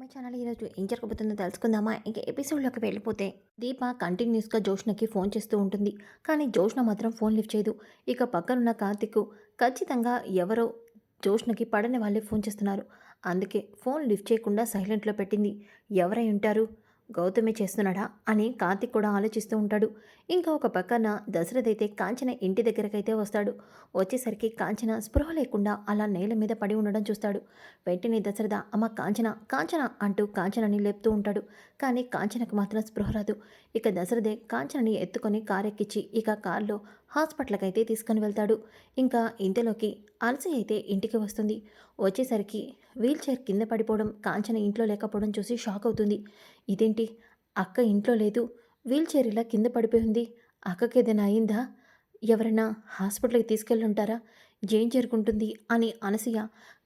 My channel ఈరోజు ఏం జరగబోతుందో తెలుసుకుందామా? ఇంకా ఎపిసోడ్లోకి వెళ్ళిపోతే దీప కంటిన్యూస్గా జోష్నకి ఫోన్ చేస్తూ ఉంటుంది. కానీ జోష్న మాత్రం ఫోన్ లిఫ్ట్ చేయదు. ఇక పక్కనున్న కార్తిక్ ఖచ్చితంగా ఎవరో జోష్నకి పడని వాళ్ళే ఫోన్ చేస్తున్నారు. అందుకే ఫోన్ లిఫ్ట్ చేయకుండా సైలెంట్లో పెట్టింది. ఎవరై ఉంటారు? గౌతమే చేస్తున్నాడా అని కార్తిక్ కూడా ఆలోచిస్తూ ఉంటాడు. ఇంకా ఒక పక్కన దశరథ్ అయితే కాంచన ఇంటి దగ్గరకైతే వస్తాడు. వచ్చేసరికి కాంచన స్పృహ లేకుండా అలా నేల మీద పడి ఉండడం చూస్తాడు. వెంటనే దశరథ అమ్మ కాంచన కాంచన అంటూ కాంచనని లేపుతూ ఉంటాడు. కానీ కాంచనకు మాత్రం స్పృహ రాదు. ఇక దశరథే కాంచనని ఎత్తుకొని కారెక్కించి ఇక కారులో హాస్పిటల్కి అయితే తీసుకొని వెళ్తాడు. ఇంకా ఇంతలోకి అలసి అయితే ఇంటికి వస్తుంది. వచ్చేసరికి వీల్ చైర్ కింద పడిపోవడం కాంచన ఇంట్లో లేకపోవడం చూసి షాక్ అవుతుంది. ఇదేంటి? అక్క ఇంట్లో లేదు. వీల్ చైర్ ఇలా కింద పడిపోయింది అక్కకి ఏదైనా అయిందా? ఎవరైనా హాస్పిటల్కి తీసుకెళ్ళుంటారా? ఏం జరుగుంటుంది? అని అనసూయ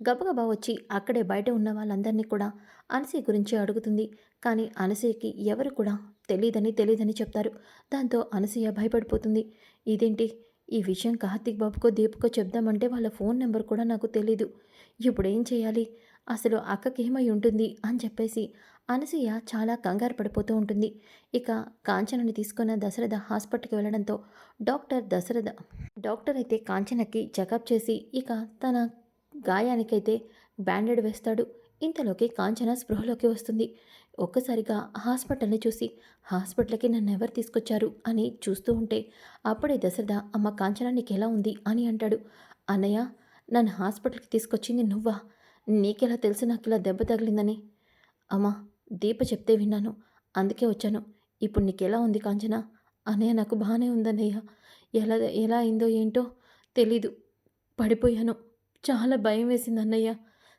గబగబా వచ్చి అక్కడే బయట ఉన్న వాళ్ళందరినీ కూడా అనసూయ గురించి అడుగుతుంది. కానీ అనసూయకి ఎవరు కూడా తెలియదని తెలియదని చెప్తారు. దాంతో అనసూయ భయపడిపోతుంది. ఇదేంటి? ఈ విషయం కార్తిక్ బాబుకో దీపుకో చెప్దామంటే వాళ్ళ ఫోన్ నెంబర్ కూడా నాకు తెలీదు. ఇప్పుడు ఏం చేయాలి? అసలు అక్కకేమై ఉంటుంది? అని చెప్పేసి అనసూయ చాలా కంగారు పడిపోతూ ఉంటుంది. ఇక కాంచనని తీసుకున్న దశరథ హాస్పిటల్కి వెళ్ళడంతో డాక్టర్ దశరథ డాక్టర్ అయితే కాంచనకి చెకప్ చేసి ఇక తన గాయానికైతే బ్యాండెడ్ వేస్తాడు. ఇంతలోకి కాంచన స్పృహలోకి వస్తుంది. ఒక్కసారిగా హాస్పిటల్ని చూసి హాస్పిటల్కి నన్ను ఎవరు తీసుకొచ్చారు? అని చూస్తూ ఉంటే అప్పుడే దశరథ అమ్మ కాంచనా నీకు ఎలా ఉంది? అని అంటాడు. అన్నయ్య నన్ను హాస్పిటల్కి తీసుకొచ్చింది నువ్వా? నీకెలా తెలుసు నాకు ఇలా దెబ్బ తగిలిందని? అమ్మా దీప చెప్తే విన్నాను. అందుకే వచ్చాను. ఇప్పుడు నీకెలా ఉంది కాంచన? అన్నయ్య నాకు బాగానే ఉందన్నయ్య. ఎలా ఎలా అయిందో ఏంటో తెలీదు. పడిపోయాను. చాలా భయం వేసింది అన్నయ్య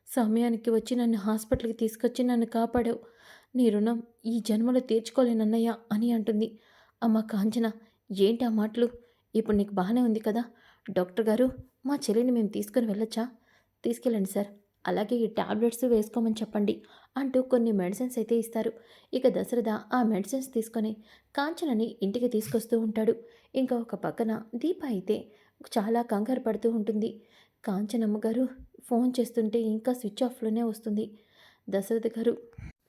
సమయానికి వచ్చి నన్ను హాస్పిటల్కి తీసుకొచ్చి నన్ను కాపాడావు. నీ రుణం ఈ జన్మలో తీర్చుకోలేనన్నయ్య అని అంటుంది. అమ్మ కాంచన ఏంటి ఆ మాటలు? ఇప్పుడు నీకు బాగానే ఉంది కదా? డాక్టర్ గారు మా చెల్లిని మేము తీసుకుని వెళ్ళొచ్చా? తీసుకెళ్ళండి సార్. అలాగే ఈ టాబ్లెట్స్ వేసుకోమని చెప్పండి అంటూ కొన్ని మెడిసిన్స్ అయితే ఇస్తారు. ఇక దశరథ ఆ మెడిసిన్స్ తీసుకొని కాంచనని ఇంటికి తీసుకొస్తూ ఉంటాడు. ఇంకా ఒక పక్కన దీప అయితే చాలా కంగారు పడుతూ ఉంటుంది. కాంచనమ్మ గారు ఫోన్ చేస్తుంటే ఇంకా స్విచ్ ఆఫ్లోనే వస్తుంది. దశరథ గారు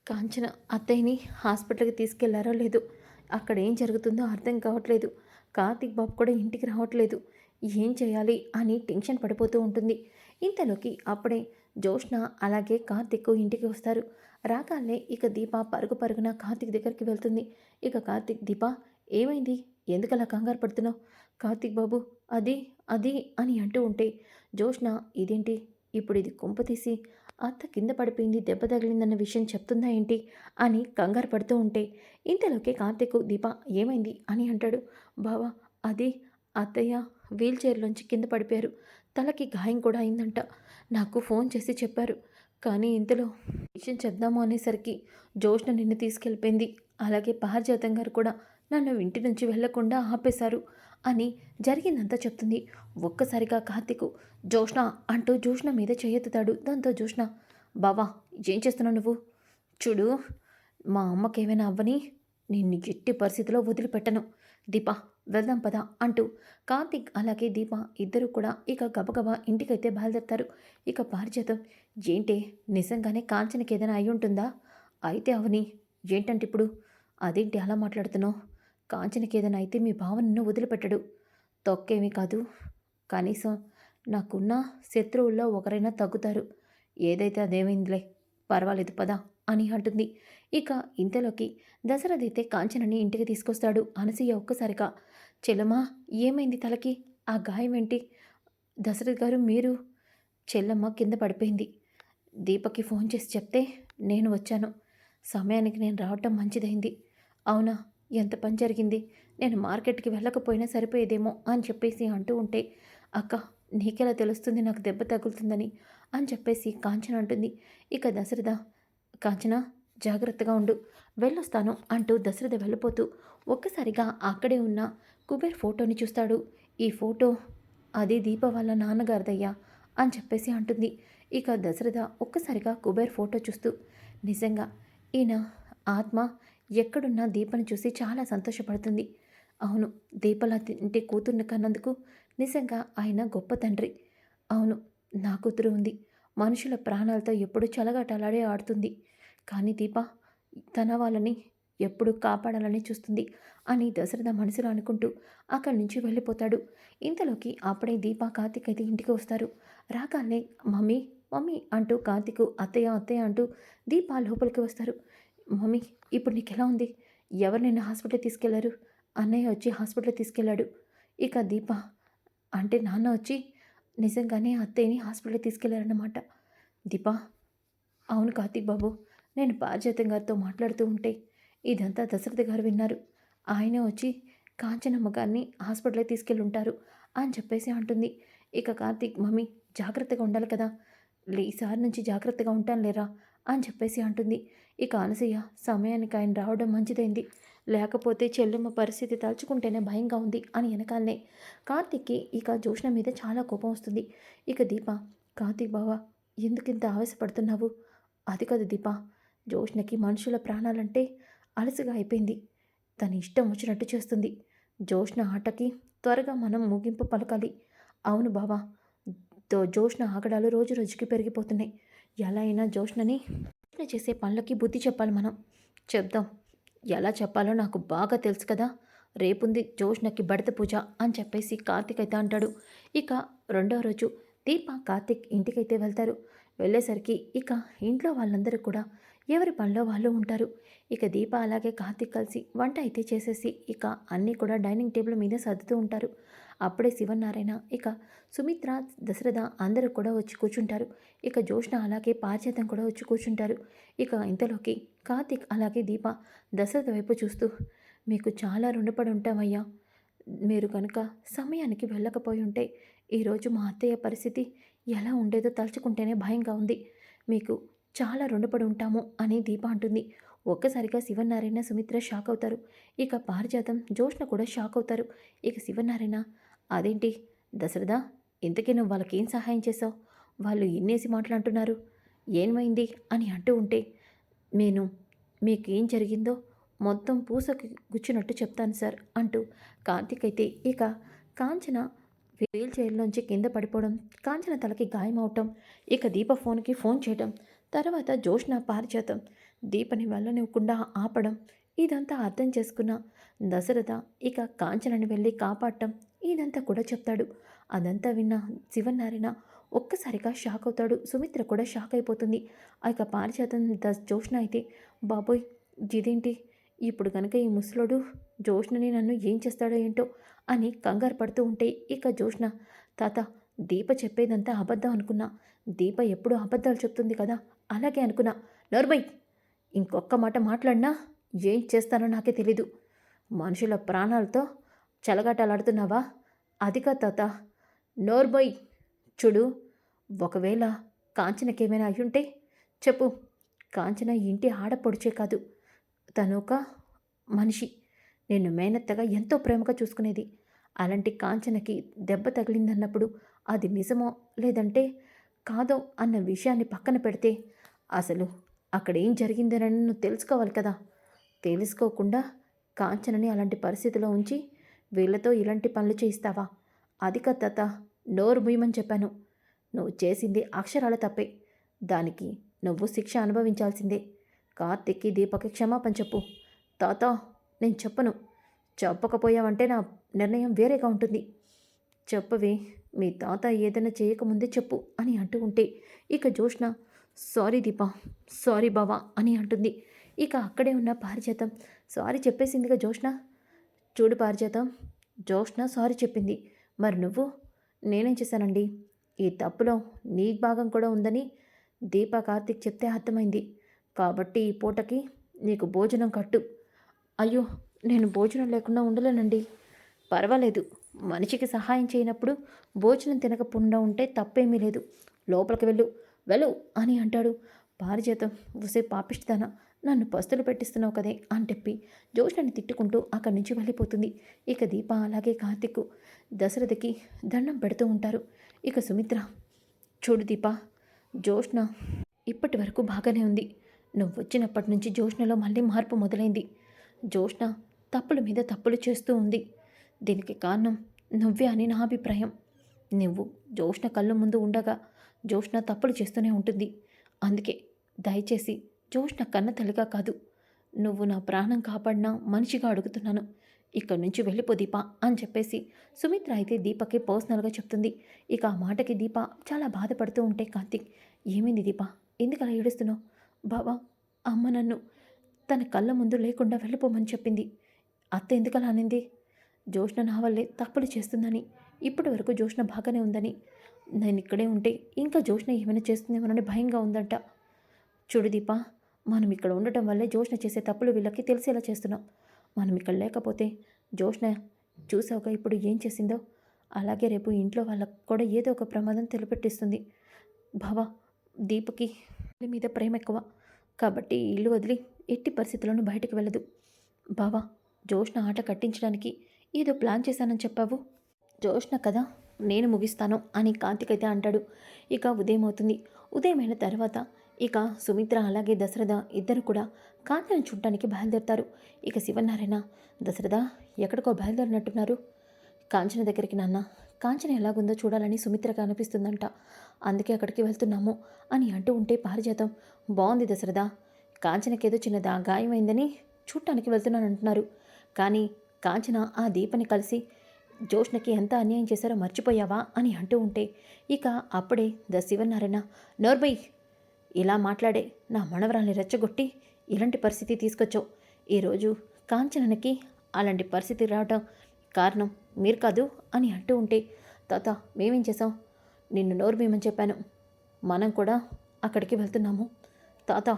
కాంచన అత్తయ్యని హాస్పిటల్కి తీసుకెళ్ళారో లేదు అక్కడ ఏం జరుగుతుందో అర్థం కావట్లేదు. కార్తిక్ బాబు కూడా ఇంటికి రావట్లేదు. ఏం చేయాలి అని టెన్షన్ పడిపోతూ ఉంటుంది. ఇంతలోకి అప్పుడే జోష్ణ అలాగే కార్తిక్ ఇంటికి వస్తారు. రాగానే ఇక దీప పరుగు పరుగున కార్తిక్ దగ్గరికి వెళ్తుంది. ఇక కార్తిక్ దీప ఏమైంది? ఎందుకలా కంగారు పడుతున్నావు? కార్తిక్ బాబు అది అది అని అంటూ ఉంటే జోష్ణ ఇదేంటి? ఇప్పుడు ఇది కుంపతీసి అత్త కింద పడిపోయింది దెబ్బ తగిలిందన్న విషయం చెప్తుందా ఏంటి? అని కంగారు పడుతూ ఉంటే ఇంతలోకే కార్తీకు దీప ఏమైంది అని అంటాడు. బావా అది అత్తయ్య వీల్ చైర్లోంచి కింద పడిపోయారు. తలకి గాయం కూడా అయిందంట. నాకు ఫోన్ చేసి చెప్పారు. కానీ ఇంతలో విషయం చెప్దాము అనేసరికి జోష్న నిన్ను తీసుకెళ్ళిపోయింది. అలాగే పారిజాతం గారు కూడా నన్ను ఇంటి నుంచి వెళ్ళకుండా ఆపేశారు. అని జరిగిందంతా చెప్తుంది. ఒక్కసారిగా కార్తిక్ జోష్ణ అంటూ జోష్ణ మీద చేయెత్తుతాడు. దాంతో జోష్ణ బావా ఏం చేస్తున్నావు నువ్వు? చూడు మా అమ్మకేమైనా అవ్వని నిన్ను ఎట్టి పరిస్థితిలో వదిలిపెట్టను. దీప వెళ్దాం పద అంటూ కార్తిక్ అలాగే దీప ఇద్దరు కూడా ఇక గబగబా ఇంటికైతే బయలుదేరుతారు. ఇక పారిజాతం ఏంటి నిజంగానే కాంచనకి ఏదైనా అయి ఉంటుందా అయితే అవని ఏంటంటే ఇప్పుడు అదేంటి అలా మాట్లాడుతున్నావు? కాంచనకి ఏదైనా అయితే మీ బావ నిన్ను వదిలిపెట్టడు. తొక్కేమీ కాదు. కనీసం నాకున్న శత్రువుల్లో ఒకరైనా తగ్గుతారు. ఏదైతే అదేమైందిలే పర్వాలేదు పదా అని అంటుంది. ఇక ఇంతలోకి దశరథ్ అయితే కాంచనని ఇంటికి తీసుకొస్తాడు అనసూయ ఒక్కసారిగా. చెల్లమ్మా ఏమైంది తలకి? ఆ గాయం ఏంటి? దశరథ్ గారు మీరు చెల్లమ్మ కింద పడిపోయింది. దీపకి ఫోన్ చేసి చెప్తే నేను వచ్చాను. సమయానికి నేను రావటం మంచిదైంది. అవునా? ఎంత పని జరిగింది? నేను మార్కెట్కి వెళ్ళకపోయినా సరిపోయేదేమో అని చెప్పేసి అంటూ ఉంటే అక్క నీకెలా తెలుస్తుంది నాకు దెబ్బ తగులుతుందని? అని చెప్పేసి కాంచన అంటుంది. ఇక దశరథ కాంచన జాగ్రత్తగా ఉండు. వెళ్ళొస్తాను అంటూ దశరథ వెళ్ళిపోతూ ఒక్కసారిగా అక్కడే ఉన్న కుబేర్ ఫోటోని చూస్తాడు. ఈ ఫోటో అది దీప వాళ్ళ నాన్నగారిదయ్యా అని చెప్పేసి అంటుంది. ఇక దశరథ ఒక్కసారిగా కుబేర్ ఫోటో చూస్తూ నిజంగా ఈయన ఆత్మ ఎక్కడున్నా దీపను చూసి చాలా సంతోషపడుతుంది. అవును దీపల ఇంటి కూతుర్ని కన్నందుకు నిజంగా ఆయన గొప్ప తండ్రి. అవును నా కూతురు ఉంది. మనుషుల ప్రాణాలతో ఎప్పుడు చలగాటలాడే ఆడుతుంది. కానీ దీప తన వాళ్ళని ఎప్పుడు కాపాడాలని చూస్తుంది అని దశరథ మనసులో అనుకుంటూ అక్కడి నుంచి వెళ్ళిపోతాడు. ఇంతలోకి అప్పుడే దీప కార్తిక్ అయితే ఇంటికి వస్తారు. రాగానే మమ్మీ మమ్మీ అంటూ కార్తిక్ అత్తయ్య అత్తయ్య అంటూ దీప లోపలికి వస్తారు. మమ్మీ ఇప్పుడు నీకు ఎలా ఉంది? ఎవరు నిన్ను హాస్పిటల్ తీసుకెళ్ళారు? అన్నయ్య వచ్చి హాస్పిటల్ తీసుకెళ్ళాడు. ఇక దీప అంటే నాన్న వచ్చి నిజంగానే అత్తయ్యని హాస్పిటల్ తీసుకెళ్ళారన్నమాట. దీప అవును కార్తీక్ బాబు నేను పారిజాతం గారితో మాట్లాడుతూ ఉంటే ఇదంతా దశరథ గారు విన్నారు. ఆయన వచ్చి కాంచనమ్మ గారిని హాస్పిటల్కి తీసుకెళ్ళి ఉంటారు అని చెప్పేసి అంటుంది. ఇక కార్తీక్ మమ్మీ జాగ్రత్తగా ఉండాలి కదా. లే ఈసారి నుంచి జాగ్రత్తగా ఉంటాను లేరా అని చెప్పేసి అంటుంది. ఇక అనసూయ సమయానికి ఆయన రావడం మంచిదైంది. లేకపోతే చెల్లెమ్మ పరిస్థితి తలుచుకుంటేనే భయంగా ఉంది అని వెనకాలనే. కార్తీక్కి ఇక జోష్ణ మీద చాలా కోపం వస్తుంది. ఇక దీప కార్తీక్ బావా ఎందుకింత ఆవేశపడుతున్నావు? అది కాదు దీప జోష్ణకి మనుషుల ప్రాణాలంటే అలసిగా అయిపోయింది. తన ఇష్టం వచ్చినట్టు చేస్తుంది. జోష్ణ ఆటకి త్వరగా మనం ముగింపు పలకాలి. అవును బావా జోష్ణ ఆగడాలు రోజు రోజుకి పెరిగిపోతున్నాయి. ఎలా అయినా జోష్నని చేసే పనులకి బుద్ధి చెప్పాలి మనం. చెప్దాం. ఎలా చెప్పాలో నాకు బాగా తెలుసు కదా. రేపుంది జోష్నకి బడత పూజ అని చెప్పేసి కార్తిక్ అయితే అంటాడు. ఇక రెండో రోజు దీప కార్తిక్ ఇంటికైతే వెళ్తారు. వెళ్ళేసరికి ఇక ఇంట్లో వాళ్ళందరూ కూడా ఎవరి పనిలో వాళ్ళు ఉంటారు. ఇక దీప అలాగే కార్తిక్ కలిసి వంట అయితే చేసేసి ఇక అన్నీ కూడా డైనింగ్ టేబుల్ మీద సర్దుతూ ఉంటారు. అప్పుడే శివనారాయణ ఇక సుమిత్ర దశరథ అందరూ కూడా వచ్చి కూర్చుంటారు. ఇక జోష్ణ అలాగే పార్చేతం కూడా వచ్చి కూర్చుంటారు. ఇక ఇంతలోకి కార్తిక్ అలాగే దీప దశరథ వైపు చూస్తూ మీకు చాలా రుణపడి ఉంటామయ్యా మీరు కనుక సమయానికి వెళ్ళకపోయి ఉంటే ఈరోజు మా అత్తయ్య పరిస్థితి ఎలా ఉండేదో తలుచుకుంటేనే భయంగా ఉంది. మీకు చాలా రుణపడి ఉంటాము అని దీప అంటుంది. ఒక్కసారిగా శివనారాయణ సుమిత్ర షాక్ అవుతారు. ఇక పారిజాతం జోష్ణ కూడా షాక్ అవుతారు. ఇక శివనారాయణ అదేంటి? దశరథ ఇంతకీ నువ్వు వాళ్ళకేం సహాయం చేసావు వాళ్ళు ఎన్నేసి మాట్లాడుతున్నారు. ఏమైంది అని అంటూ ఉంటే నేను మీకు ఏం జరిగిందో మొత్తం పూసకి గుచ్చినట్టు చెప్తాను సార్ అంటూ కార్తీక్ అయితే ఇక కాంచన వీల్ చైర్లోంచి కింద పడిపోవడం కాంచన తలకి గాయం అవటం ఇక దీప ఫోన్కి ఫోన్ చేయటం తర్వాత జోష్న పారిజాతం దీపని వెళ్ళనివ్వకుండా ఆపడం ఇదంతా అర్థం చేసుకున్న దశరథ ఇక కాంచనని వెళ్ళి కాపాడటం ఇదంతా కూడా చెప్తాడు. అదంతా విన్న శివనారాయణ ఒక్కసారిగా షాక్ అవుతాడు. సుమిత్ర కూడా షాక్ అయిపోతుంది. ఆ ఇక పారిజాతం ద జోష్న అయితే బాబోయ్ ఇదేంటి? ఇప్పుడు కనుక ఈ ముసలోడు జోష్ణని నన్ను ఏం చేస్తాడో ఏంటో అని కంగారు పడుతూ ఉంటే ఇక జోష్ణ తాత దీప చెప్పేదంతా అబద్ధం అనుకున్నా. దీప ఎప్పుడూ అబద్ధాలు చెప్తుంది కదా? అలాగే అనుకున్నా. నర్బై ఇంకొక్క మాట మాట్లాడినా ఏం చేస్తానో నాకే తెలీదు. మనుషుల ప్రాణాలతో చెలగాటలాడుతున్నావా? అది కా తాత. నోర్బోయ్ చూడు ఒకవేళ కాంచనకేమైనా అయ్యుంటే చెప్పు. కాంచన ఇంటి ఆడపడుచే కాదు. తను ఒక మనిషి. నిన్ను మేనత్తగా ఎంతో ప్రేమగా చూసుకునేది. అలాంటి కాంచనకి దెబ్బ తగిలిందన్నప్పుడు అది నిజమో లేదంటే కాదో అన్న విషయాన్ని పక్కన పెడితే అసలు అక్కడ ఏం జరిగిందనని నువ్వు తెలుసుకోవాలి కదా. తెలుసుకోకుండా కాంచనని అలాంటి పరిస్థితిలో ఉంచి వీళ్ళతో ఇలాంటి పనులు చేయిస్తావా? అది తాత నోరు ముయ్యమని చెప్పాను. నువ్వు చేసింది అక్షరాల తప్పే. దానికి నువ్వు శిక్ష అనుభవించాల్సిందే. కార్తిక్కి దీపకి క్షమాపణ చెప్పు. తాత నేను చెప్పను. చెప్పకపోయావంటే నా నిర్ణయం వేరేగా ఉంటుంది. చెప్పవే మీ తాత ఏదైనా చేయకముందే చెప్పు అని అంటూ ఉంటే ఇక జోష్న సారీ దీపా సారీ బావా అని అంటుంది. ఇక అక్కడే ఉన్న పారిజాతం. సారీ చెప్పేసిందిగా జోష్న. చూడు పారిజాతం జోష్న సారీ చెప్పింది. మరి నువ్వు? నేనేం చేశానండి? ఈ తప్పులో నీ భాగం కూడా ఉందని దీపా కార్తిక్ చెప్తే అర్థమైంది. కాబట్టి ఈ పూటకి నీకు భోజనం కట్టు. అయ్యో నేను భోజనం లేకుండా ఉండలేనండి. పర్వాలేదు మనిషికి సహాయం చేయనప్పుడు భోజనం తినకుండా ఉంటే తప్పేమీ లేదు. లోపలికి వెళ్ళు. వెళ్ళు అని అంటాడు. పారిజాతం ఉసే పాపిస్తానా నన్ను పస్తులు పెట్టిస్తున్నావు కదే అని చెప్పి జోష్నని తిట్టుకుంటూ అక్కడి నుంచి వెళ్ళిపోతుంది. ఇక దీప అలాగే కార్తిక్ దశరథకి దండం పెడుతూ ఉంటారు. ఇక సుమిత్ర చూడు దీప జోష్న ఇప్పటి వరకు బాగానే ఉంది. నువ్వు వచ్చినప్పటి నుంచి జోష్నలో మళ్ళీ మార్పు మొదలైంది. జోష్న తప్పుల మీద తప్పులు చేస్తూ ఉంది. దీనికి కారణం నువ్వే అని నా అభిప్రాయం. నువ్వు జోష్న కళ్ళు ముందు ఉండగా జోష్న తప్పులు చేస్తూనే ఉంటుంది. అందుకే దయచేసి జోష్న కన్న తల్లిగా కాదు. నువ్వు నా ప్రాణం కాపాడినా మనిషిగా అడుగుతున్నాను. ఇక్కడి నుంచి వెళ్ళిపో దీప అని చెప్పేసి సుమిత్ర అయితే దీపకి పర్సనల్గా చెప్తుంది. ఇక ఆ మాటకి దీప చాలా బాధపడుతూ ఉంటే కాంతి ఏమైంది దీప? ఎందుకు అలా ఏడుస్తున్నావు? బావా అమ్మ నన్ను తన కళ్ళ ముందు లేకుండా వెళ్ళిపోమని చెప్పింది. అత్త ఎందుకలా అనింది? జోష్ణ నా వల్లే తప్పులు చేస్తుందని ఇప్పటి వరకు జోష్ణ బాగానే ఉందని. నేను ఇక్కడే ఉంటే ఇంకా జోష్ణ ఏమైనా చేస్తుందేమోనని భయంగా ఉందంట. చూడు దీపా మనం ఇక్కడ ఉండటం వల్లే జోష్న చేసే తప్పులు వీళ్ళకి తెలిసేలా చేస్తున్నాం. మనం ఇక్కడ లేకపోతే జోష్న చూసావుగా ఇప్పుడు ఏం చేసిందో? అలాగే రేపు ఇంట్లో వాళ్ళకు కూడా ఏదో ఒక ప్రమాదం తెలిపెట్టిస్తుంది. బావా దీపకి మీద ప్రేమ ఎక్కువ కాబట్టి ఇల్లు వదిలి ఎట్టి పరిస్థితుల్లోనూ బయటకు వెళ్ళదు. బావా జోష్న ఆట కట్టించడానికి ఏదో ప్లాన్ చేశానని చెప్పావు? జోష్న కదా నేను ముగిస్తాను అని కార్తిక్ అయితే అంటాడు. ఇక ఉదయం అవుతుంది ఉదయం అయిన తర్వాత ఇక సుమిత్ర అలాగే దశరథ ఇద్దరు కూడా కాంతను చూడటానికి బయలుదేరుతారు. ఇక శివనారాయణ దశరథ ఎక్కడికో బయలుదేరినట్టున్నారు. కాంచన దగ్గరికి నాన్న కాంచన ఎలాగుందో చూడాలని సుమిత్రగా అనిపిస్తుందంట. అందుకే అక్కడికి వెళ్తున్నాము అని అంటూ ఉంటే పారిజాతం. బాగుంది దశరథ కాంచనకేదో చిన్నదా గాయమైందని చూడటానికి వెళ్తున్నాను అంటున్నారు కానీ కాంచన ఆ దీపని కలిసి జోష్ణకి ఎంత అన్యాయం చేశారో మర్చిపోయావా అని అంటూ ఉంటే ఇక అప్పుడే ద శివనారాయణ నోర్బై ఇలా మాట్లాడే నా మనవరాల్ని రెచ్చగొట్టి ఇలాంటి పరిస్థితి తీసుకొచ్చావు. ఈరోజు కాంచనకి అలాంటి పరిస్థితి రావటం కారణం మీరు కాదు అని అంటూ ఉంటే తాత మేమేం చేసాం నిన్ను నోర్మేమని చెప్పాను. మనం కూడా అక్కడికి వెళ్తున్నాము. తాత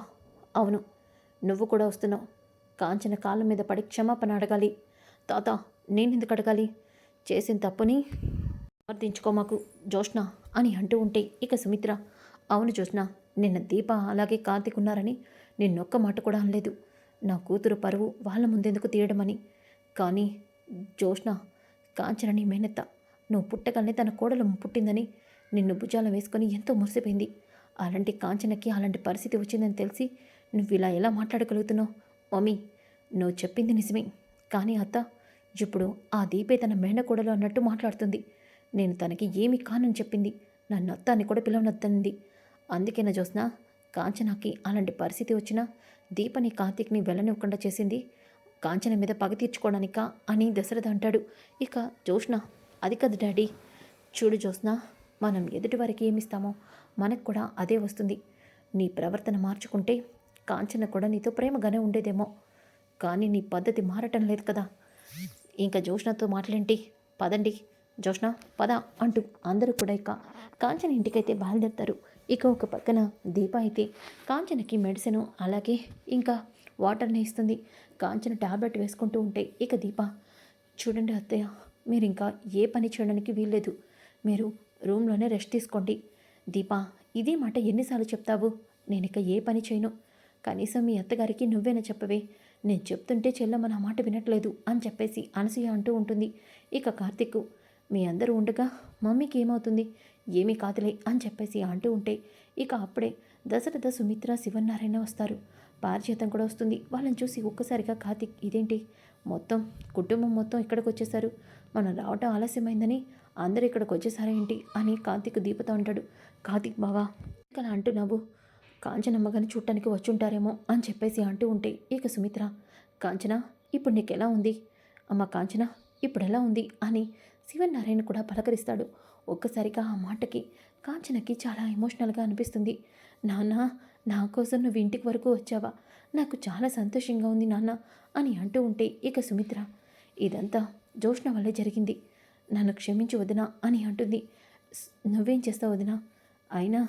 అవును నువ్వు కూడా వస్తున్నావు. కాంచన కాళ్ళ మీద పడి క్షమాపణ అడగాలి. తాత నేను ఎందుకు అడగాలి? చేసిన తప్పుని సమర్థించుకో మాకు జోష్ణ అని అంటూ ఉంటే ఇక సుమిత్ర అవును జోష్న నిన్న దీప అలాగే కార్తీక్ ఉన్నారని నిన్నొక్క మాట కూడా అనలేదు. నా కూతురు పరువు వాళ్ళ ముందెందుకు తీయడమని. కానీ జోష్న కాంచనని మేనత్త నువ్వు పుట్టగానే తన కోడలు పుట్టిందని నిన్ను భుజాల వేసుకొని ఎంతో మురిసిపోయింది. అలాంటి కాంచనకి అలాంటి పరిస్థితి వచ్చిందని తెలిసి నువ్వు ఇలా ఎలా మాట్లాడగలుగుతున్నావు? మమ్మీ నువ్వు చెప్పింది నిజమే. కానీ అత్త ఇప్పుడు ఆ దీపే తన మేనకోడలు అన్నట్టు మాట్లాడుతుంది. నేను తనకి ఏమి కానని చెప్పింది. నన్ను అత్త అని కూడా పిలవనొద్దనింది. అందుకేనా జ్యోత్స్న కాంచనకి కాంచనాకి అలాంటి పరిస్థితి వచ్చినా దీపని కార్తీక్ని వెళ్ళనివ్వకుండా చేసింది. కాంచన మీద పగ తీర్చుకోవడానిక అని దశరథ అంటాడు. ఇక జోష్న అది కదా డాడీ. చూడు జోస్న మనం ఎదుటివారికి ఏమిస్తామో మనకు కూడా అదే వస్తుంది. నీ ప్రవర్తన మార్చుకుంటే కాంచన కూడా నీతో ప్రేమగానే ఉండేదేమో. కానీ నీ పద్ధతి మారటం లేదు కదా. ఇంకా జోష్నతో మాటలేంటి పదండి. జోష్న పద అంటూ అందరూ కూడా ఇక కాంచన ఇంటికైతే బయలుదేరుతారు. ఇక ఒక పక్కన దీప అయితే కాంచనకి మెడిసిన్ అలాగే ఇంకా వాటర్ని ఇస్తుంది. కాంచన టాబ్లెట్ వేసుకుంటూ ఉంటే ఇక దీప చూడండి అత్తయ్య మీరు ఇంకా ఏ పని చేయడానికి వీల్లేదు. మీరు రూమ్లోనే రెస్ట్ తీసుకోండి. దీప ఇదే మాట ఎన్నిసార్లు చెప్తావు? నేను ఇక ఏ పని చేయను. కనీసం మీ అత్తగారికి నువ్వేనా చెప్పవే? నేను చెప్తుంటే చెల్లమ్మ నా మాట వినట్లేదు అని చెప్పేసి అనసూయ అంటూ ఉంటుంది. ఇక కార్తిక్ మీ అందరూ ఉండగా మమ్మీకి ఏమవుతుంది? ఏమీ కాదులే అని చెప్పేసి అంటూ ఉంటే ఇక అప్పుడే దశరథ సుమిత్ర శివనారాయణ వస్తారు. పారిచేతం కూడా వస్తుంది. వాళ్ళని చూసి ఒక్కసారిగా కార్తిక్ ఇదేంటి? మొత్తం కుటుంబం మొత్తం ఇక్కడికి వచ్చేసారు మనం రావటం ఆలస్యమైందని అందరు ఇక్కడికి వచ్చేసారేంటి అని కార్తిక్ దీపతో అంటాడు. కార్తిక్ బావా అలా అంటున్నావు కాంచనమ్మ గారిని చూడటానికి వచ్చుంటారేమో అని చెప్పేసి అంటూ ఉంటే ఇక సుమిత్ర కాంచన ఇప్పుడు నీకు ఎలా ఉంది? అమ్మ కాంచన ఇప్పుడు ఎలా ఉంది? అని శివనారాయణ కూడా పలకరిస్తాడు. ఒక్కసారిగా ఆ మాటకి కాంచనకి చాలా ఎమోషనల్గా అనిపిస్తుంది. నాన్న నా కోసం నువ్వు ఇంటికి వరకు వచ్చావా? నాకు చాలా సంతోషంగా ఉంది నాన్న అని అంటూ ఉంటే ఇక సుమిత్ర ఇదంతా జోష్ణ వల్లే జరిగింది. నన్ను క్షమించి వదినా అని అంటుంది. నువ్వేం చేస్తావు వదినా? అయినా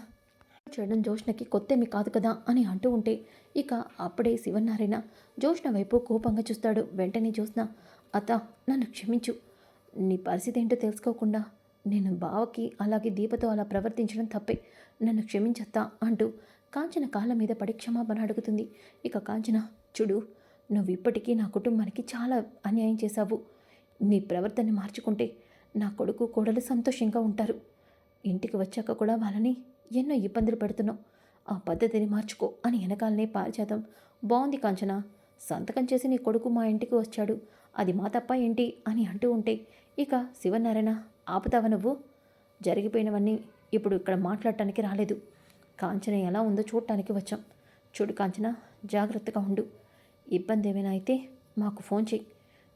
చేయడం జోష్ణకి కొత్తేమి కాదు కదా అని అంటూ ఉంటే ఇక అప్పుడే శివనారాయణ జోష్ణ వైపు కోపంగా చూస్తాడు. వెంటనే జోష్ణ అత్త నన్ను క్షమించు. నీ పరిస్థితి ఏంటో తెలుసుకోకుండా నేను బావకి అలాగే దీపతో అలా ప్రవర్తించడం తప్పే. నన్ను క్షమించత్తా అంటూ కాంచన కాళ్ళ మీద పడి క్షమాపణ అడుగుతుంది. ఇక కాంచన చూడు నువ్వు ఇప్పటికీ నా కుటుంబానికి చాలా అన్యాయం చేశావు. నీ ప్రవర్తన మార్చుకుంటే నా కొడుకు కోడలు సంతోషంగా ఉంటారు. ఇంటికి వచ్చాక కూడా వాళ్ళని ఎన్నో ఇబ్బందులు పెడుతున్నావు. ఆ పద్ధతిని మార్చుకో అని వెనకాలనే పారిజాతం. బాగుంది కాంచన. సంతకం చేసి నీ కొడుకు మా ఇంటికి వచ్చాడు. అది మా తప్ప ఏంటి అని అంటూ ఉంటే ఇక శివనారాయణ ఆపుతావా నువ్వు? జరిగిపోయినవన్నీ ఇప్పుడు ఇక్కడ మాట్లాడటానికి రాలేదు. కాంచన ఎలా ఉందో చూడటానికి వచ్చాం. చూడు కాంచన జాగ్రత్తగా ఉండు. ఇబ్బంది ఏమైనా అయితే మాకు ఫోన్ చేయి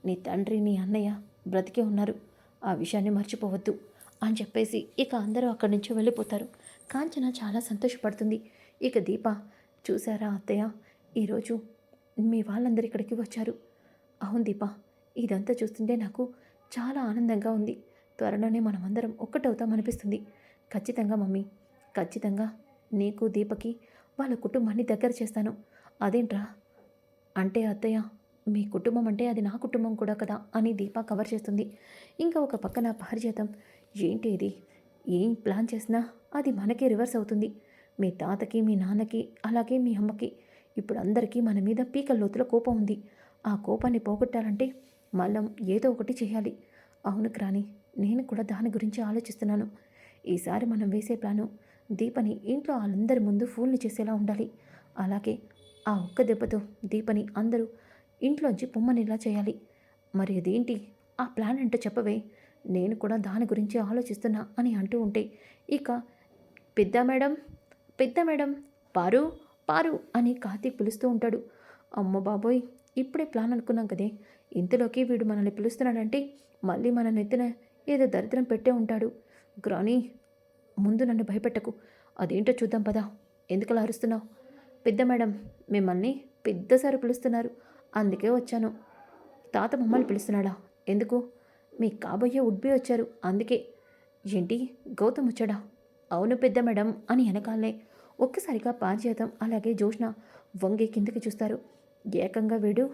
నీ తండ్రి నీ అన్నయ్య బ్రతికే ఉన్నారు. ఆ విషయాన్ని మర్చిపోవద్దు అని చెప్పేసి ఇక అందరూ అక్కడి నుంచి వెళ్ళిపోతారు. కాంచన చాలా సంతోషపడుతుంది. ఇక దీప చూసారా అత్తయ్య? ఈరోజు మీ వాళ్ళందరూ ఇక్కడికి వచ్చారు. అవును దీప ఇదంతా చూస్తుంటే నాకు చాలా ఆనందంగా ఉంది. త్వరలోనే మనమందరం ఒక్కటవుతాం అనిపిస్తుంది. ఖచ్చితంగా మమ్మీ ఖచ్చితంగా నీకు దీపకి వాళ్ళ కుటుంబాన్ని దగ్గర చేస్తాను. అదేంట్రా? అంటే అత్తయ్య మీ కుటుంబం అంటే అది నా కుటుంబం కూడా కదా అని దీప కవర్ చేస్తుంది. ఇంకా ఒక పక్కన పారిజాతం ఏంటి ఇది? ఏం ప్లాన్ చేసినా అది మనకే రివర్స్ అవుతుంది. మీ తాతకి మీ నాన్నకి అలాగే మీ అమ్మకి. ఇప్పుడు అందరికీ మన మీద పీకల లోతుల కోపం ఉంది. ఆ కోపాన్ని పోగొట్టాలంటే మల్లం ఏదో ఒకటి చేయాలి. అవును క్రాని నేను కూడా దాని గురించి ఆలోచిస్తున్నాను. ఈసారి మనం వేసే ప్లాను దీపని ఇంట్లో వాళ్ళందరి ముందు ఫూల్ని చేసేలా ఉండాలి. అలాగే ఆ ఒక్క దెబ్బతో దీపని అందరూ ఇంట్లోంచి పొమ్మనిలా చేయాలి. మరి అదేంటి? ఆ ప్లాన్ అంటే చెప్పవే. నేను కూడా దాని గురించి ఆలోచిస్తున్నా అని అంటూ ఉంటే ఇక పెద్ద మేడం పెద్ద మేడం పారు పారు అని కార్తీక్ పిలుస్తూ ఉంటాడు. అమ్మ బాబోయ్ ఇప్పుడే ప్లాన్ అనుకున్నాం కదే. ఇంతలోకి వీడు మనల్ని పిలుస్తున్నాడంటే మళ్ళీ మన నెత్తిన ఏదో దరిద్రం పెట్టే ఉంటాడు. గ్రానీ ముందు నన్ను భయపెట్టకు. అదేంటో చూద్దాం పదా. ఎందుకలా అరుస్తున్నావు? పెద్ద మేడం మిమ్మల్ని పెద్దసారి పిలుస్తున్నారు. అందుకే వచ్చాను. తాత మమ్మల్ని పిలుస్తున్నాడా? ఎందుకు? మీ కాబోయే ఉడ్బి వచ్చారు. అందుకే. ఏంటి? గౌతమ్ వచ్చాడా? అవును పెద్ద మేడం అని వెనకాలనే ఒక్కసారిగా పారిజాతం అలాగే జోష్న వంగి కిందకి చూస్తారు. ఏకంగా వీడు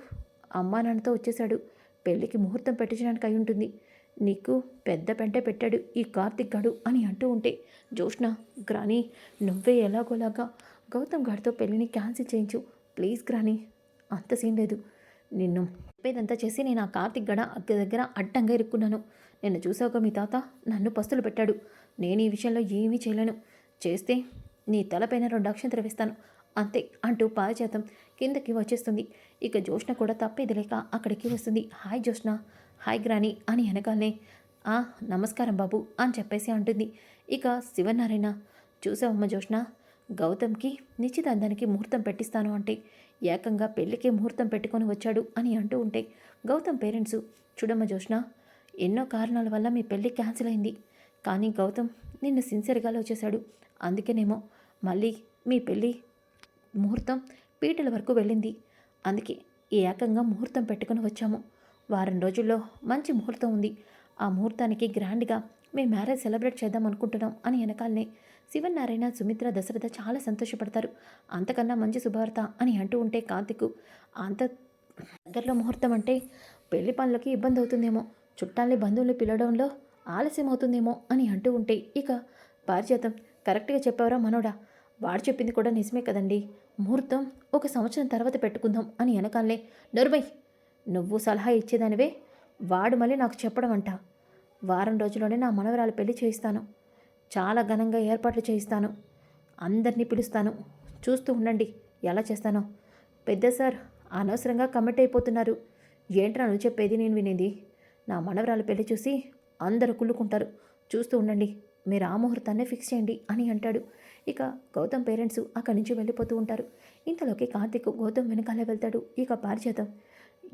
అమ్మా నాన్నతో వచ్చేశాడు. పెళ్ళికి ముహూర్తం పెట్టించడానికి అయి ఉంటుంది. నీకు పెద్ద పెంట పెట్టాడు ఈ కార్తిక్ గడు అని అంటూ ఉంటే జోష్ణ గ్రాని నువ్వే ఎలాగోలాగా గౌతమ్ గారితో పెళ్ళిని క్యాన్సిల్ చేయించు. ప్లీజ్ గ్రాని అంత సీన్ లేదు. నిన్ను చెప్పేదంతా చేసి నేను ఆ కార్తిక్ గడ అగ్గ దగ్గర అడ్డంగా ఇరుక్కున్నాను. నిన్ను చూసాక మీ తాత నన్ను పస్తులు పెట్టాడు. నేను ఈ విషయంలో ఏమీ చేయలేను. చేస్తే నీ తలపైన రెండు అక్షంతలు వేస్తాను. అంతే అంటూ పారిజాతం. కిందకి వచ్చేస్తుంది. ఇక జోష్ణ కూడా తప్పేది లేక అక్కడికి వస్తుంది. హాయ్ జోష్ణ హాయ్ గ్రాని అని వెనకాలనే ఆ నమస్కారం బాబు అని చెప్పేసి అంటుంది. ఇక శివనారాయణ చూసావమ్మ జోష్ణ గౌతమ్కి నిశ్చితార్థానికి ముహూర్తం పెట్టిస్తాను అంటే ఏకంగా పెళ్ళికి ముహూర్తం పెట్టుకొని వచ్చాడు అని అంటూ ఉంటే గౌతమ్ పేరెంట్స్ చూడమ్మ జోష్ణ ఎన్నో కారణాల వల్ల మీ పెళ్ళి క్యాన్సిల్ అయింది. కానీ గౌతమ్ నిన్ను సిన్సియర్గా వచ్చేశాడు అందుకేనేమో మళ్ళీ మీ పెళ్ళి ముహూర్తం పీటల వరకు వెళ్ళింది. అందుకే ఏకంగా ముహూర్తం పెట్టుకుని వచ్చాము. వారం రోజుల్లో మంచి ముహూర్తం ఉంది. ఆ ముహూర్తానికి గ్రాండ్గా మీ మ్యారేజ్ సెలబ్రేట్ చేద్దాం అనుకుంటున్నాం అని వెనకాలనే శివనారాయణ సుమిత్ర దశరథ చాలా సంతోషపడతారు. అంతకన్నా మంచి శుభవార్త అని అంటూ ఉంటే కార్తిక్ అంత దగ్గరలో ముహూర్తం అంటే పెళ్ళి పనులకి ఇబ్బంది అవుతుందేమో చుట్టాల్ని బంధువుల్ని పిలవడంలో ఆలస్యం అవుతుందేమో అని అంటూ ఉంటే ఇక పారిజాతం కరెక్ట్గా చెప్పావరా మనోడా? వాడు చెప్పింది కూడా నిజమే కదండి. ముహూర్తం ఒక సంవత్సరం తర్వాత పెట్టుకుందాం అని వెనకాలనే నరుబై నువ్వు సలహా ఇచ్చేదానివే? వాడు మళ్ళీ నాకు చెప్పడం అంట. వారం రోజుల్లోనే నా మనవరాలు పెళ్ళి చేయిస్తాను. చాలా ఘనంగా ఏర్పాట్లు చేయిస్తాను. అందరినీ పిలుస్తాను. చూస్తూ ఉండండి ఎలా చేస్తానో. పెద్ద సార్ అనవసరంగా కమిట్ అయిపోతున్నారు. ఏంట్రా నువ్వు చెప్పేది నేను వినేది? నా మనవరాలు పెళ్ళి చూసి అందరూ కుళ్ళుకుంటారు. చూస్తూ ఉండండి మీరు ఆ ముహూర్తాన్నే ఫిక్స్ చేయండి అని అంటాడు. ఇక గౌతమ్ పేరెంట్స్ అక్కడి నుంచి వెళ్ళిపోతూ ఉంటారు. ఇంతలోకి కార్తిక్ గౌతమ్ వెనకాలే వెళ్తాడు. ఇక పారిచేతం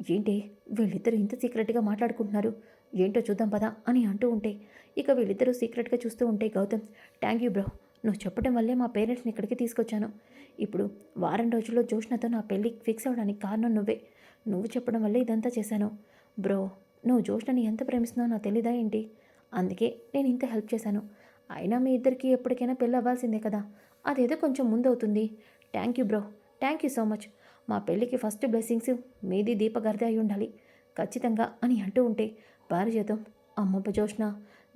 ఏంటి? వీళ్ళిద్దరూ ఇంత సీక్రెట్గా మాట్లాడుకుంటున్నారు. ఏంటో చూద్దాం పదా అని అంటూ ఉంటే ఇక వీళ్ళిద్దరూ సీక్రెట్గా చూస్తూ ఉంటే గౌతమ్ థ్యాంక్ యూ బ్రో. నువ్వు చెప్పడం వల్లే మా పేరెంట్స్ని ఇక్కడికి తీసుకొచ్చాను. ఇప్పుడు వారం రోజుల్లో జోష్నతో నా పెళ్ళి ఫిక్స్ అవ్వడానికి కారణం నువ్వే. నువ్వు చెప్పడం వల్లే ఇదంతా చేశాను. బ్రో నువ్వు జోష్నని ఎంత ప్రేమిస్తున్నావు నాకు తెలీదా ఏంటి? అందుకే నేను ఇంత హెల్ప్ చేశాను. అయినా మీ ఇద్దరికి ఎప్పటికైనా పెళ్ళి అవ్వాల్సిందే కదా. అదేదో కొంచెం ముందు అవుతుంది thank you bro. Thank you so much. మా పెళ్ళికి ఫస్ట్ బ్లెస్సింగ్స్ మీది దీపగర్దే అయి ఉండాలి. ఖచ్చితంగా అని అంటూ ఉంటే పారిజాతం అమ్మబ్బ జోష్ణ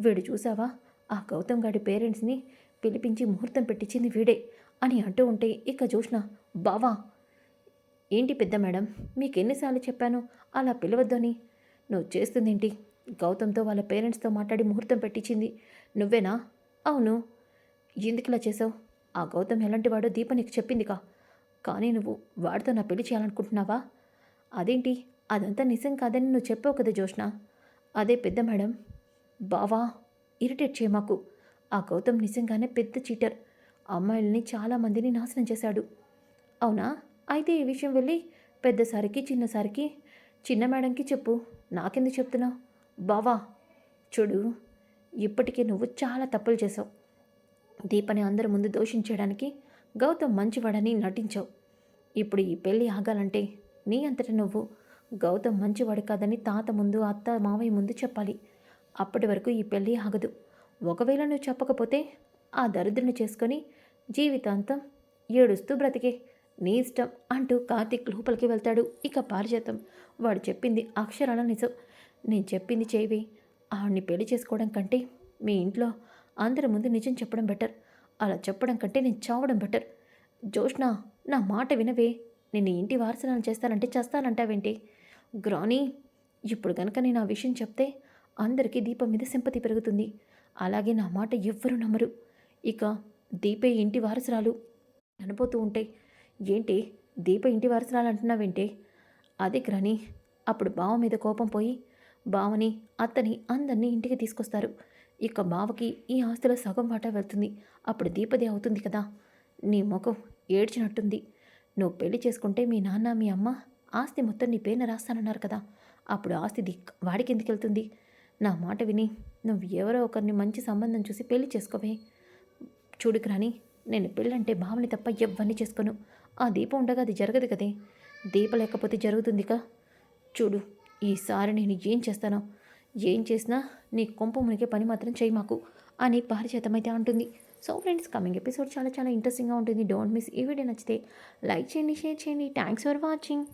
వీడు చూసావా? ఆ గౌతమ్ గారి పేరెంట్స్ని పిలిపించి ముహూర్తం పెట్టించింది వీడే అని అంటూ ఉంటే ఇక జోష్ణ బావా ఏంటి పెద్ద మేడం? మీకు ఎన్నిసార్లు చెప్పాను అలా పిలవద్దని? నువ్వు చేస్తుందేంటి? గౌతమ్తో వాళ్ళ పేరెంట్స్తో మాట్లాడి ముహూర్తం పెట్టించింది నువ్వేనా? అవును. ఎందుకు ఇలా చేసావు ఆ గౌతమ్ ఎలాంటి వాడో దీప నీకు చెప్పిందిగా. కానీ నువ్వు వాడితో నా పెళ్ళి చేయాలనుకుంటున్నావా? అదేంటి? అదంతా నిజం కాదని నువ్వు చెప్పావు కదా జోష్న అదే పెద్ద మేడం. బావా ఇరిటేట్ చేయ మాకు. ఆ గౌతమ్ నిజంగానే పెద్ద చీటర్. అమ్మాయిల్ని చాలామందిని నాశనం చేశాడు. అవునా? అయితే ఈ విషయం వెళ్ళి పెద్దసారికి చిన్నసారికి చిన్న మేడంకి చెప్పు. నాకెందుకు చెప్తున్నావు? బావా చూడు ఇప్పటికే నువ్వు చాలా తప్పులు చేసావు దీపని అందరి ముందు దోషించడానికి గౌతమ్ మంచివాడని నటించావు. ఇప్పుడు ఈ పెళ్ళి ఆగాలంటే నీ అంతట నువ్వు గౌతమ్ మంచివాడు కాదని తాత ముందు అత్త మావయ్య ముందు చెప్పాలి. అప్పటి వరకు ఈ పెళ్ళి ఆగదు. ఒకవేళ నువ్వు చెప్పకపోతే ఆ దరిద్రుని చేసుకొని జీవితాంతం ఏడుస్తూ బ్రతికే. నీ ఇష్టం అంటూ కార్తీక్ లోపలికి వెళ్తాడు. ఇక పారిజాతం. వాడు చెప్పింది అక్షరాల నిజం. నేను చెప్పింది చేయవి ఆవిడ్ని పెళ్ళి చేసుకోవడం కంటే మీ ఇంట్లో అందరి ముందు నిజం చెప్పడం బెటర్. అలా చెప్పడం కంటే నేను చావడం బెటర్. జోష్ణ నా మాట వినవే. నేను ఇంటి వారసనాలు చేస్తానంటే చేస్తానంటావేంటి? గ్రానీ ఇప్పుడు కనుక నేను ఆ విషయం చెప్తే అందరికీ దీపం మీద సింపతి పెరుగుతుంది. అలాగే నా మాట ఎవ్వరూ నమ్మరు. ఇక దీపే ఇంటి వారసురాలు అనిపోతూ ఉంటాయి ఏంటి దీప ఇంటి వారసురాలు అంటున్నావేంటి? అదే గ్రాని అప్పుడు బావ మీద కోపం పోయి బావని అత్తని అందరినీ ఇంటికి తీసుకొస్తారు. ఇక బావకి ఈ ఆస్తిలో సగం వాటా వెళ్తుంది. అప్పుడు దీపది అవుతుంది కదా. నీ ముఖం ఏడ్చినట్టుంది. నువ్వు పెళ్ళి చేసుకుంటే మీ నాన్న మీ అమ్మ ఆస్తి మొత్తం నీ పేరున రాస్తానన్నారు కదా. అప్పుడు ఆస్తి ది వాడికి ఎందుకు వెళ్తుంది? నా మాట విని నువ్వు ఎవరో ఒకరిని మంచి సంబంధం చూసి పెళ్ళి చేసుకోవే. చూడు రాని నేను పెళ్ళంటే భావని తప్ప ఎవ్వరిని చేసుకోను. ఆ దీపం ఉండగా అది జరగదు కదే. దీప లేకపోతే జరుగుతుందిగా చూడు ఈసారి నేను ఏం చేస్తానో? ఏం చేసినా నీ కొంప మునిగే పని మాత్రం చేయి మాకు అని పారిచేతమైతే అంటుంది. సో ఫ్రెండ్స్ కమింగ్ ఎపిసోడ్ చాలా చాలా ఇంట్రెస్టింగ్గా ఉంటుంది. డోంట్ మిస్ ఈ వీడియో నచ్చితే లైక్ చేయండి షేర్ చేయండి. Thanks for watching